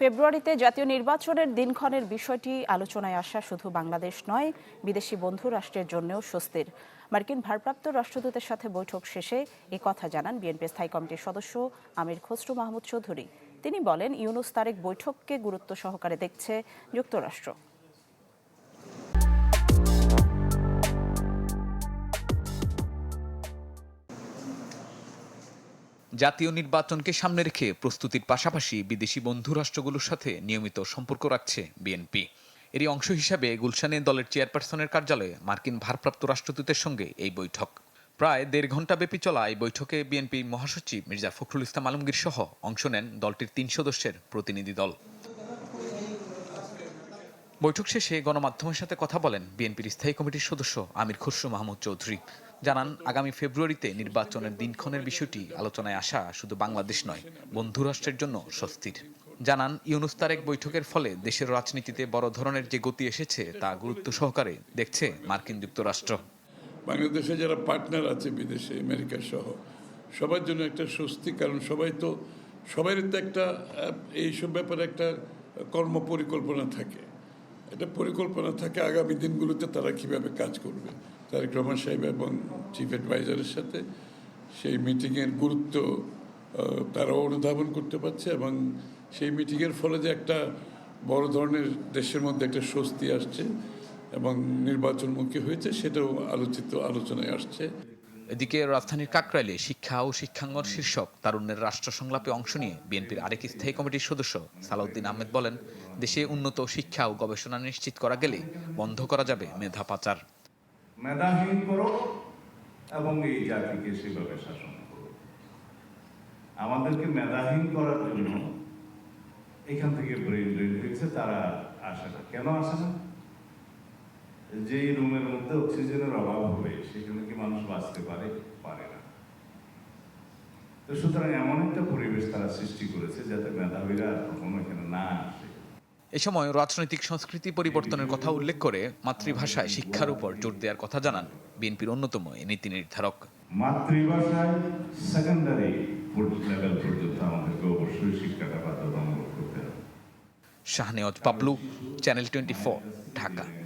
ফেব্রুয়ারিতে জাতীয় নির্বাচনের দিনক্ষণের বিষয়টি আলোচনায় আসা শুধু বাংলাদেশ নয়, বিদেশি বন্ধু রাষ্ট্রের জন্যও স্বস্তির। মার্কিন ভারপ্রাপ্ত রাষ্ট্রদূতের সাথে বৈঠক শেষে এ কথা জানান বিএনপি স্থায়ী কমিটির সদস্য আমির খসরু মাহমুদ চৌধুরী। তিনি বলেন, ইউনুস তারেক বৈঠককে গুরুত্ব সহকারে দেখছে যুক্তরাষ্ট্র। জাতীয় নির্বাচনকে সামনে রেখে প্রস্তুতির পাশাপাশি বিদেশি বন্ধু রাষ্ট্রগুলোর সাথে নিয়মিত সম্পর্ক রাখছে বিএনপি। এরই অংশ হিসাবে গুলশানে দলের চেয়ারপারসনের কার্যালয়ে মার্কিন ভারপ্রাপ্ত রাষ্ট্রদূতের সঙ্গে এই বৈঠক। প্রায় দেড় ঘণ্টা ব্যাপী চলা এই বৈঠকে বিএনপি মহাসচিব মির্জা ফখরুল ইসলাম আলমগীর সহ অংশ নেন দলটির তিন সদস্যের প্রতিনিধি দল। বৈঠক শেষে গণমাধ্যমের সাথে কথা বলেন বিএনপির স্থায়ী কমিটির সদস্য আমির খসরু মাহমুদ চৌধুরী। জানান, আগামী ফেব্রুয়ারিতে নির্বাচনের দিনক্ষণের বিষয়টি আলোচনায় আসা শুধু বাংলাদেশ নয় বন্ধুরাষ্ট্রের জন্য স্বস্তির। জানান, ইউনুস তারেক বৈঠকের ফলে দেশের রাজনীতিতে বড় ধরনের যে গতি এসেছে, তা গুরুত্ব সহকারে দেখছে মার্কিন যুক্তরাষ্ট্র। বাংলাদেশে যারা পার্টনার আছে বিদেশে, আমেরিকা সহ, সবার জন্য একটা স্বস্তি, কারণ সবাই তো সবারই তো একটা এইসব ব্যাপারে একটা কর্ম পরিকল্পনা থাকে। একটা পরিকল্পনা থাকে আগামী দিনগুলোতে তারা কীভাবে কাজ করবে। তারেক রহমান সাহেব এবং চিফ অ্যাডভাইজারের সাথে সেই মিটিংয়ের গুরুত্ব তারাও অনুধাবন করতে পারছে এবং সেই মিটিংয়ের ফলে যে একটা বড় ধরনের দেশের মধ্যে একটা স্বস্তি আসছে এবং নির্বাচনমুখী হয়েছে সেটাও আলোচিত আলোচনায় আসছে। এদিকে রাজধানীর কাকরাইলে শিক্ষা ও শিক্ষাঙ্গন শীর্ষক তারুণ্যের রাষ্ট্র সংলাপে অংশ নিয়ে বিএনপির আরেক স্থায়ী কমিটির সদস্য সালাউদ্দিন আহমেদ বলেন, দেশে উন্নত শিক্ষা ও গবেষণা নিশ্চিত করা গেলে বন্ধ করা যাবে মেধা পাচার। মেধাহীন করো এবং এই জাতিকে সেভাবে শাসন করো। আমাদেরকে মেধাহীন করার জন্য এখান থেকে ব্রেন ড্রেন হয়েছে, তারা আসে না কেন আসে না যে রুমের মধ্যে অক্সিজেনের অভাব হবে সেখানে কি মানুষ বাঁচতে পারে? পারে না। তো সুতরাং এমন একটা পরিবেশ তারা সৃষ্টি করেছে যাতে মেধাবীরা আর কখনো এখানে না আসে। এ সময় রাজনৈতিক সংস্কৃতি পরিবর্তনের কথা উল্লেখ করে মাতৃভাষায় শিক্ষার উপর জোর দেওয়ার কথা জানান বিএনপির অন্যতম নীতি নির্ধারক। মাতৃভাষায় সেকেন্ডারি লেভেল পর্যন্ত আমাদেরকে অবশ্যই শিক্ষাটা বাধ্যতামূলক করতে হবে। Shahnewaz Pablu channel twenty Dhaka.